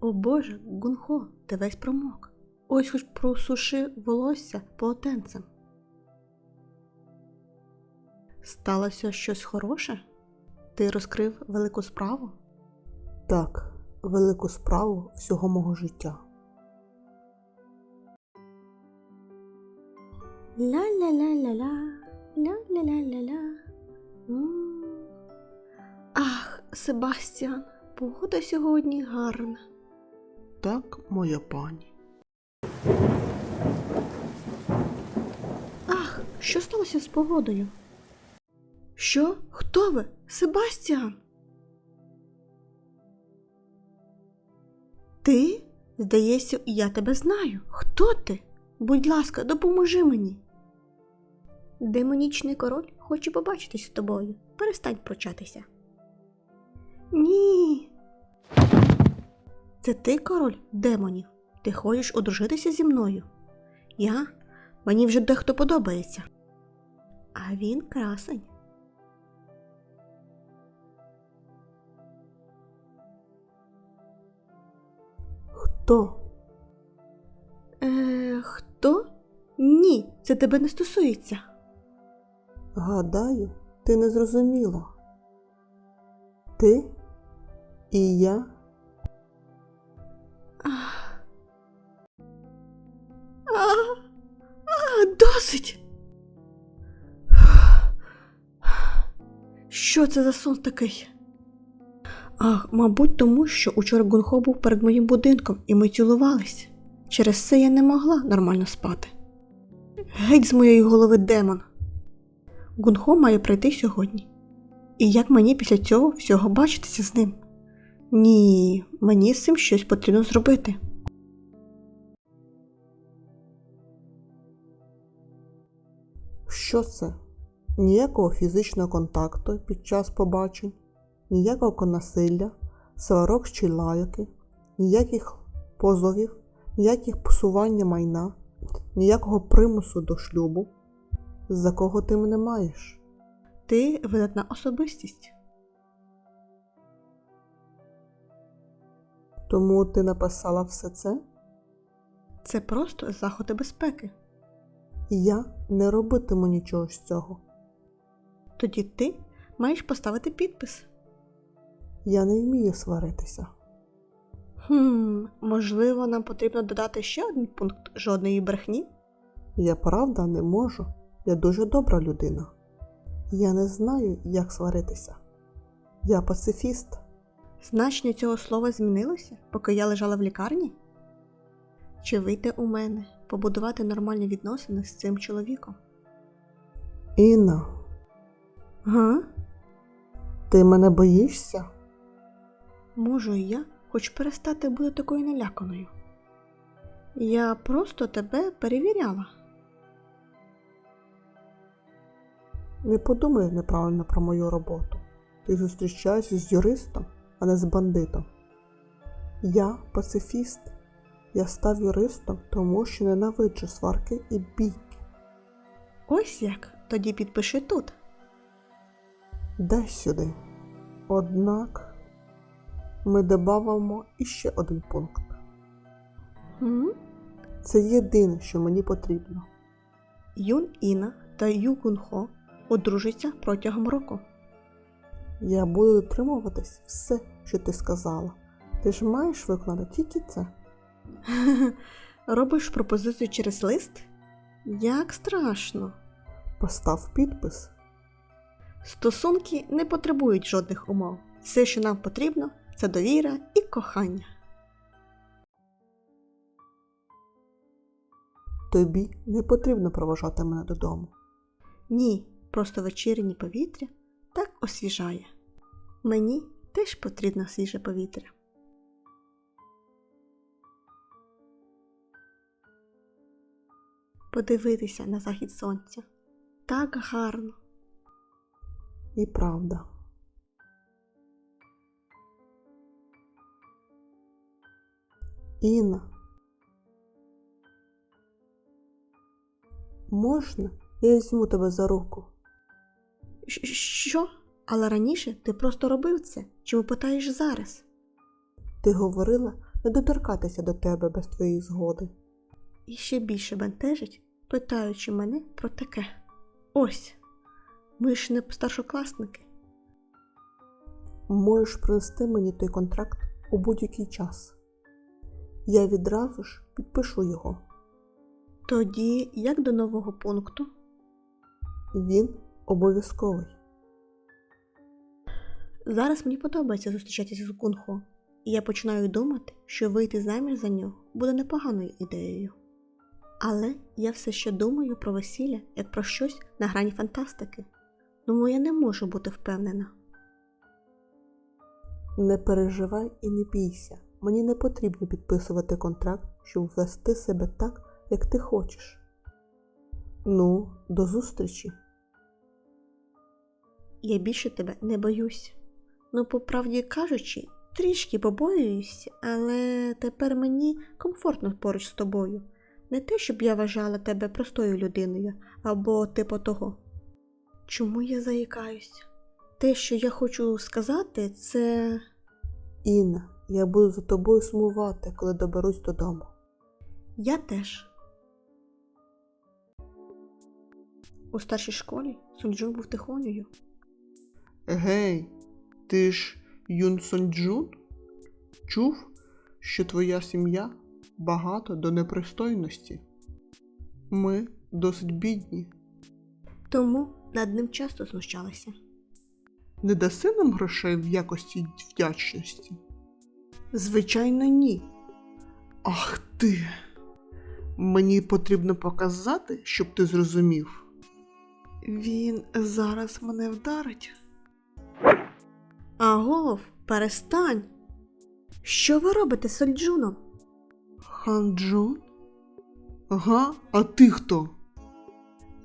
О Боже, Гунхо, ти весь промок. Ось хоч просуши волосся полотенцем. Сталося щось хороше? Ти розкрив велику справу? Так, велику справу всього мого життя. Ля-ля-ля-ля-ля, ля-ля-ля-ля-ля. Ах, Себастьян, погода сьогодні гарна. Так, моя пані. Ах, що сталося з погодою? Що? Хто ви? Себастьян? Ти? Здається, я тебе знаю. Хто ти? Будь ласка, допоможи мені. Демонічний король хоче побачитись з тобою. Перестань прочатися. Ні. Це ти король демонів. Ти хочеш одружитися зі мною? Я? Мені вже дехто подобається. А він красень. Хто? Е, хто? Ні, це тебе не стосується. Гадаю, ти не зрозуміла. Ти і я а, досить. Що це за сон такий? Ах, мабуть, тому що учора Гунхо був перед моїм будинком і ми цілувались. Через це я не могла нормально спати. Геть з моєї голови демон. Гунхо має прийти сьогодні. І як мені після цього всього бачитися з ним? Ні, мені з цим щось потрібно зробити. Що це? Ніякого фізичного контакту під час побачень, ніякого насилля, сварок чи лайки, ніяких позовів, ніяких псування майна, ніякого примусу до шлюбу. За кого ти мене маєш? Ти видатна особистість. Тому ти написала все це? Це просто заходи безпеки. І я не робитиму нічого з цього. Тоді ти маєш поставити підпис. Я не вмію сваритися. Хм, можливо, нам потрібно додати ще один пункт жодної брехні? Я правда не можу. Я дуже добра людина. Я не знаю, як сваритися. Я пацифіст. Значення цього слова змінилося, поки я лежала в лікарні? Чи вийти у мене, побудувати нормальні відносини з цим чоловіком? Інна, Га? ти мене боїшся? Можу і я хоч перестати бути такою наляканою. Я просто тебе перевіряла. Не подумай неправильно про мою роботу. Ти зустрічаєшся з юристом, а не з бандитом. Я пацифіст. Я став юристом, тому що ненавиджу сварки і бійки. Ось як, тоді підпиши тут. Дай сюди. Однак ми добавимо іще один пункт. М? Це єдине, що мені потрібно. Юн Іна та Ю Кун-хо одружаться протягом року. Я буду дотримуватись все, що ти сказала. Ти ж маєш виконати тільки це. Робиш пропозицію через лист? Як страшно. Постав підпис. Стосунки не потребують жодних умов. Все, що нам потрібно, це довіра і кохання. Тобі не потрібно проважати мене додому. Ні, просто вечірнє повітря так освіжає. Мені теж потрібно свіже повітря. Подивитися на захід сонця. Так гарно. І правда. Інна. Можна? Я візьму тебе за руку. Що? Але раніше ти просто робив це. Чому питаєш зараз? Ти говорила, не доторкатися до тебе без твоєї згоди. І ще більше бентежить, питаючи мене про таке. Ось, ми ж не старшокласники. Можеш принести мені той контракт у будь-який час. Я відразу ж підпишу його. Тоді як до нового пункту? Він обов'язковий. Зараз мені подобається зустрічатися з Гунхо, і я починаю думати, що вийти заміж за нього буде непоганою ідеєю. Але я все ще думаю про весілля як про щось на грані фантастики, тому я не можу бути впевнена. Не переживай і не бійся. Мені не потрібно підписувати контракт, щоб вести себе так, як ти хочеш. Ну, до зустрічі. Я більше тебе не боюсь. Ну, по правді кажучи, трішки побоююсь, але тепер мені комфортно поруч з тобою. Не те, щоб я вважала тебе простою людиною або типу того. Чому я заїкаюсь? Те, що я хочу сказати, це. Інна, я буду за тобою сумувати, коли доберусь додому. Я теж. У старшій школі Сунджун був тихонею. Гей, ти ж Юн Сонджун? Чув, що твоя сім'я багато до непристойності. Ми досить бідні. Тому над ним часто знущалася. Не даси нам грошей в якості вдячності? Звичайно, ні. Ах ти. Мені потрібно показати, щоб ти зрозумів. Він зараз мене вдарить. Агов, перестань. Що ви робите з Сольджуном? Ханджун? Ага, а ти хто?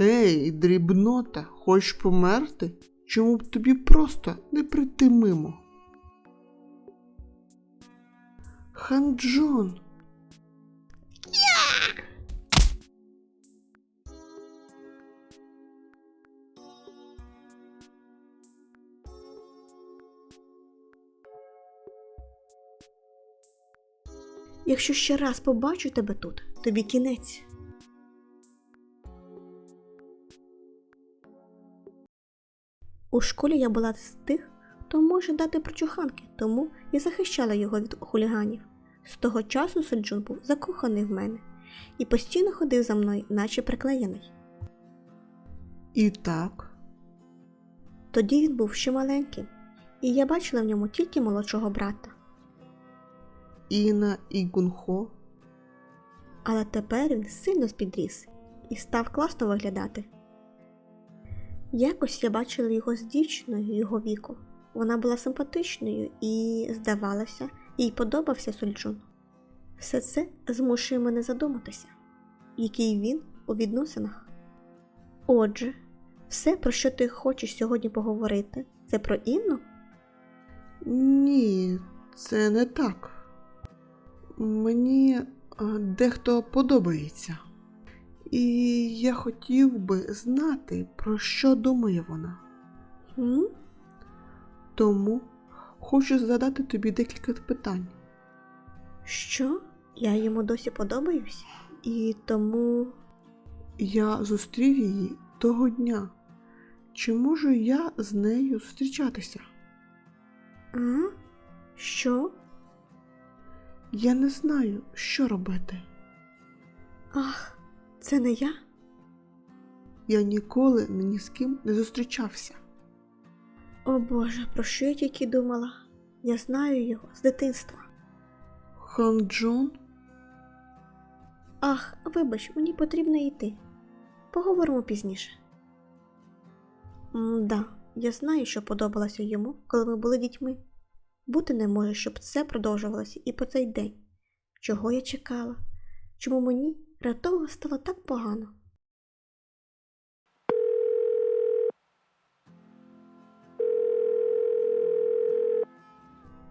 Ей, дрібнота, хочеш померти? Чому б тобі просто не прийти мимо? Ханджун. Якщо ще раз побачу тебе тут, тобі кінець. У школі я була з тих, хто може дати прочуханки, тому і захищала його від хуліганів. З того часу Сольджун був закоханий в мене і постійно ходив за мною, наче приклеєний. І так, Тоді він був ще маленьким, і я бачила в ньому тільки молодшого брата. Іна і Гунхо Але тепер він сильно підріс і став класно виглядати. Якось я бачила його з дівчиною його віку. Вона була симпатичною і, здавалося, їй подобався Сольджун. Все це змушує мене задуматися, який він у відносинах. Отже, все, про що ти хочеш сьогодні поговорити, це про Інну? Ні, це не так. Мені е, дехто подобається. І я хотів би знати, про що думає вона. М? Тому хочу задати тобі декілька питань. Що? Я йому досі подобаюсь? І тому. Я зустрів її того дня. Чи можу я з нею зустрічатися? А? Що? Я не знаю, що робити. Ах, це не я? Я ніколи ні з ким не зустрічався. О Боже, про що я тільки думала? Я знаю його з дитинства. Хан Джон? Ах, вибач, мені потрібно йти. Поговоримо пізніше. Да, я знаю, що подобалося йому, коли ми були дітьми. Бути не може, щоб це продовжувалося і по цей день. Чого я чекала? Чому мені раптово стало так погано?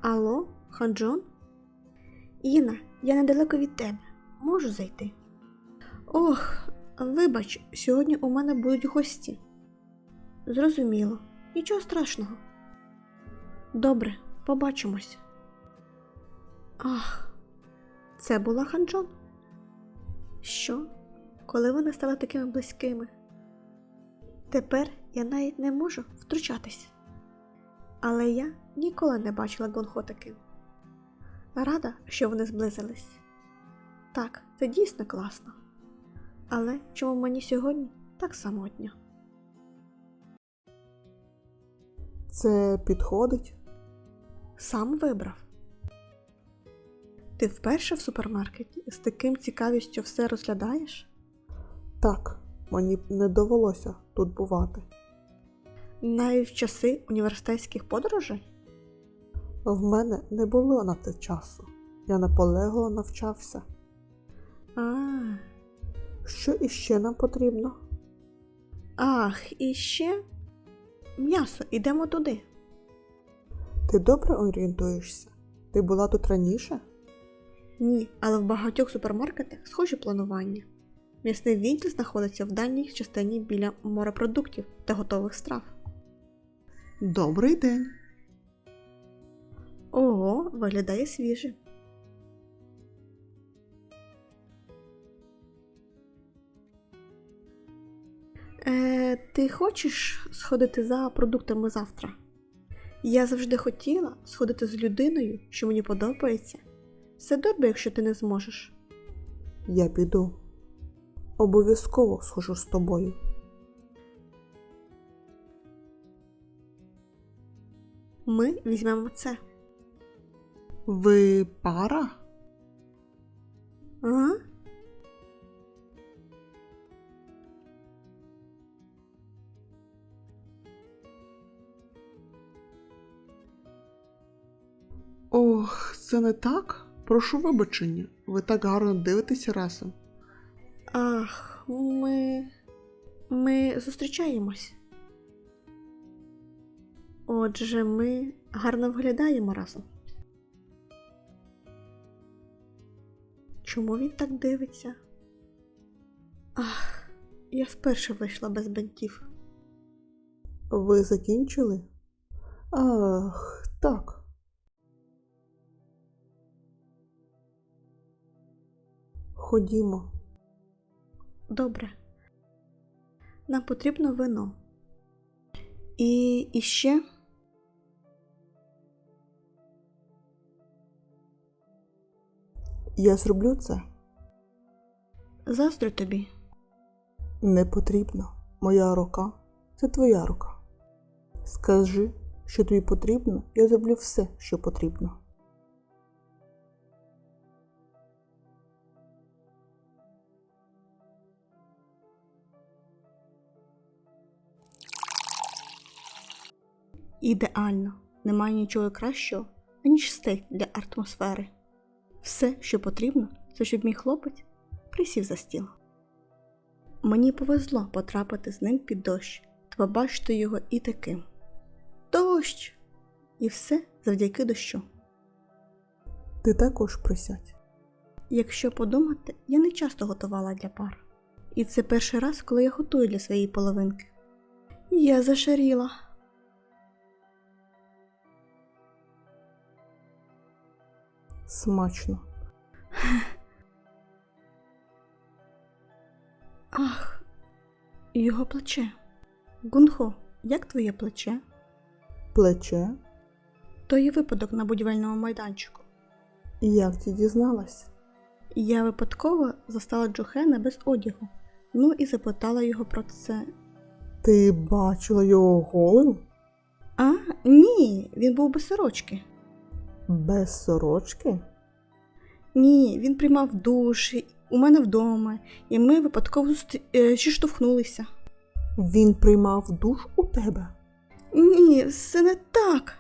Алло, Ханджон? Іна, я недалеко від тебе. Можу зайти? Ох, вибач, сьогодні у мене будуть гості. Зрозуміло, нічого страшного. Добре, побачимось. Ах, Це була Ханджон. Що? Коли вони стали такими близькими? Тепер я навіть не можу втручатись. Але я ніколи не бачила Гонхо таким. Рада, що вони зблизились. Так, це дійсно класно. Але чому мені сьогодні так самотньо? Це підходить? Сам вибрав. Ти вперше в супермаркеті з таким цікавістю все розглядаєш? Так, мені б не довелося тут бувати. Навіть в часи університетських подорожей? В мене не було на це часу. Я наполегливо навчався. А, Що іще нам потрібно? ах, і ще м'ясо, ідемо туди. Ти добре орієнтуєшся? Ти була тут раніше? Ні, але в багатьох супермаркетах схожі планування. М'ясний відділ знаходиться в дальній частині біля морепродуктів та готових страв. Добрий день. Ого, виглядає свіже. Е, ти хочеш сходити за продуктами завтра? Я завжди хотіла сходити з людиною, що мені подобається. Все добре, якщо ти не зможеш. Я піду. Обов'язково схожу з тобою. Ми візьмемо це. Ви пара? А? Це не так? Прошу вибачення. Ви так гарно дивитеся разом. Ах, ми. Ми зустрічаємось. Отже, ми гарно виглядаємо разом. Чому він так дивиться? Ах, я вперше вийшла без бентів. Ви закінчили? Ах, так. Ходімо. Добре. Нам потрібно вино. І, і ще. Я зроблю це. Заздрю тобі. Не потрібно. Моя рука це твоя рука. Скажи, що тобі потрібно, я зроблю все, що потрібно. Ідеально. Немає нічого кращого, аніж стиль для атмосфери. Все, що потрібно, це щоб мій хлопець присів за стіл. Мені повезло потрапити з ним під дощ та побачити його і таким. Дощ! І все завдяки дощу. Ти також присядь. Якщо подумати, я не часто готувала для пар. І це перший раз, коли я готую для своєї половинки. Я зашаріла. Смачно. Ах, його плече. Гунхо, як твоє плече? Плече. То є випадок на будівельному майданчику. Як ти дізналась? Я випадково застала Джохена без одягу, ну і запитала його про це. Ти бачила його голим? А, ні, він був без сорочки. Без сорочки? Ні, він приймав душ у мене вдома, і ми випадково е, зіштовхнулися. Він приймав душ у тебе? Ні, все не так.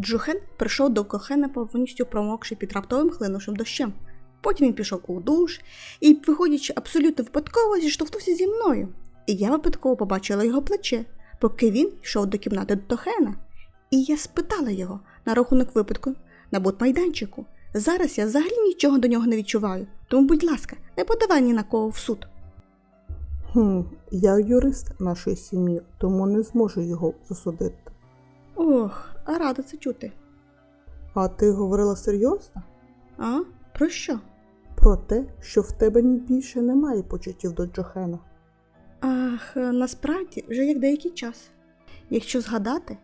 Джухен прийшов до Кохена повністю промокши під раптовим хлинувшим дощем. Потім він пішов у душ і, виходячи абсолютно випадково, зіштовхнувся зі мною. І я випадково побачила його плече, поки він йшов до кімнати до Тохена. І я спитала його на рахунок випадку на бутмайданчику. Зараз я взагалі нічого до нього не відчуваю, тому, будь ласка, не подавай ні на кого в суд. Хм, я юрист нашої сім'ї, тому не зможу його засудити. Ох, а рада це чути. А ти говорила серйозно? А? Про що? про те, що в тебе більше немає почуттів до Джохена. Ах, насправді вже як деякий час. Якщо згадати,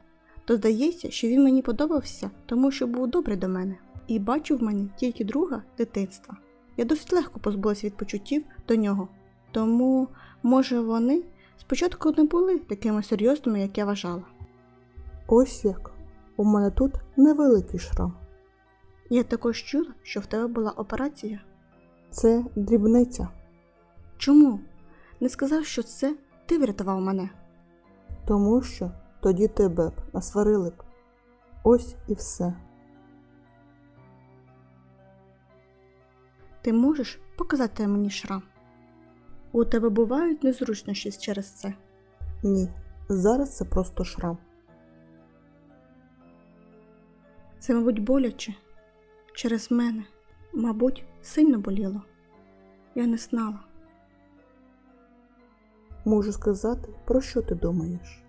то здається, що він мені подобався, тому що був добрий до мене і бачив в мені тільки друга дитинства. Я досить легко позбулася від почуттів до нього, тому, може, вони спочатку не були такими серйозними, як я вважала. Ось як. У мене тут невеликий шрам. Я також чула, що в тебе була операція. Це дрібниця, Чому? Не сказав, що це ти врятував мене. тому що тоді тебе б насварили б. Ось і все. Ти можеш показати мені шрам? У тебе бувають незручності через це. Ні, зараз це просто шрам. Це, мабуть, боляче. Через мене, мабуть, сильно боліло. Я не знала. Можу сказати, про що ти думаєш?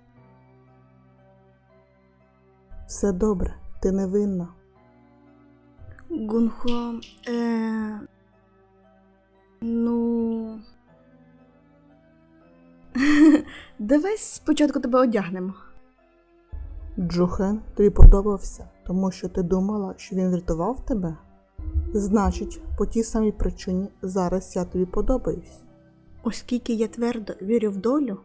Все добре, ти не винна. Гунхо. Е... Ну. Давай спочатку тебе одягнемо. Джухен тобі подобався, тому що ти думала, що він врятував тебе? Значить, по тій самій причині зараз я тобі подобаюсь. Оскільки я твердо вірю в долю,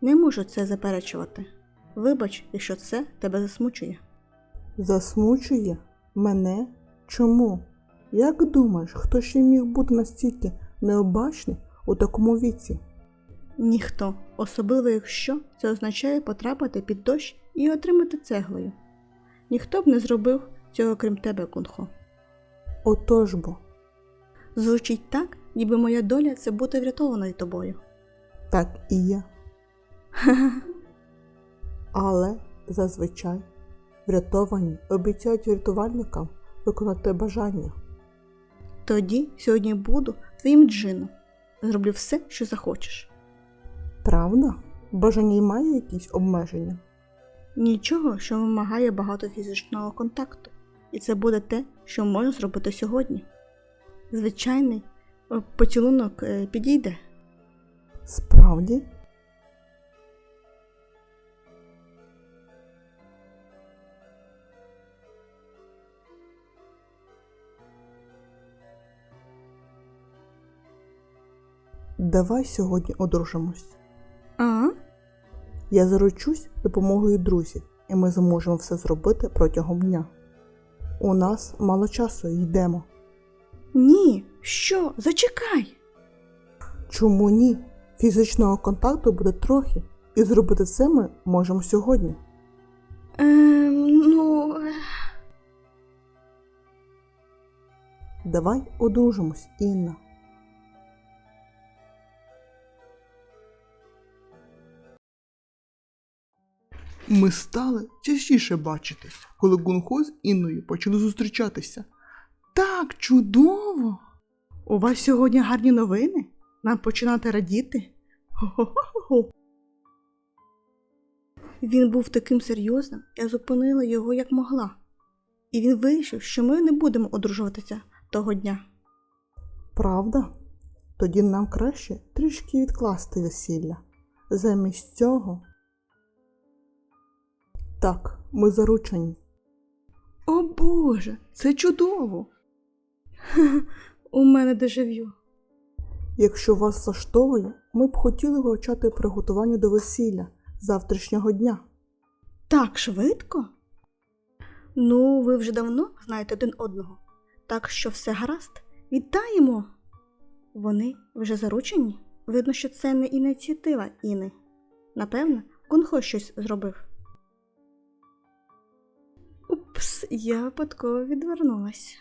не можу це заперечувати. Вибач, якщо це тебе засмучує. Засмучує мене? Чому? Як думаєш, хто ще міг бути настільки необачний у такому віці? Ніхто, особливо якщо це означає потрапити під дощ і отримати цеглою. Ніхто б не зробив цього крім тебе, Кунхо. Отож бо, Звучить так, ніби моя доля це бути врятованою тобою. так і є. Але зазвичай врятовані обіцяють рятувальникам виконати бажання. Тоді сьогодні буду твоїм джином. Зроблю все, що захочеш. Правда? Бажання й має якісь обмеження. Нічого, що вимагає багато фізичного контакту, і це буде те, що можу зробити сьогодні. Звичайний е, поцілунок е, підійде. Справді? Давай сьогодні одружимось. А? Я заручусь допомогою друзів, і ми зможемо все зробити протягом дня. У нас мало часу йдемо. Ні, що? Зачекай. Чому ні? Фізичного контакту буде трохи, і зробити це ми можемо сьогодні. Ем, ну. Давай одружимось, Інна. Ми стали частіше бачитись, коли Гунхо з Інною почали зустрічатися. Так чудово! У вас сьогодні гарні новини? Нам починати радіти? Хо-хо-хо-хо. Він був таким серйозним, я зупинила його як могла. І він вирішив, що ми не будемо одружуватися того дня. Правда? Тоді нам краще трішки відкласти весілля. Замість цього. Так, ми заручені. О Боже, це чудово! У мене дежавю. Якщо вас влаштовує, ми б хотіли почати приготування до весілля завтрашнього дня. Так швидко? Ну, ви вже давно знаєте один одного, так що все гаразд. Вітаємо! Вони вже заручені? Видно, що це не ініціатива Іни. Напевно, Кунхо щось зробив. Упс, я випадково відвернулась.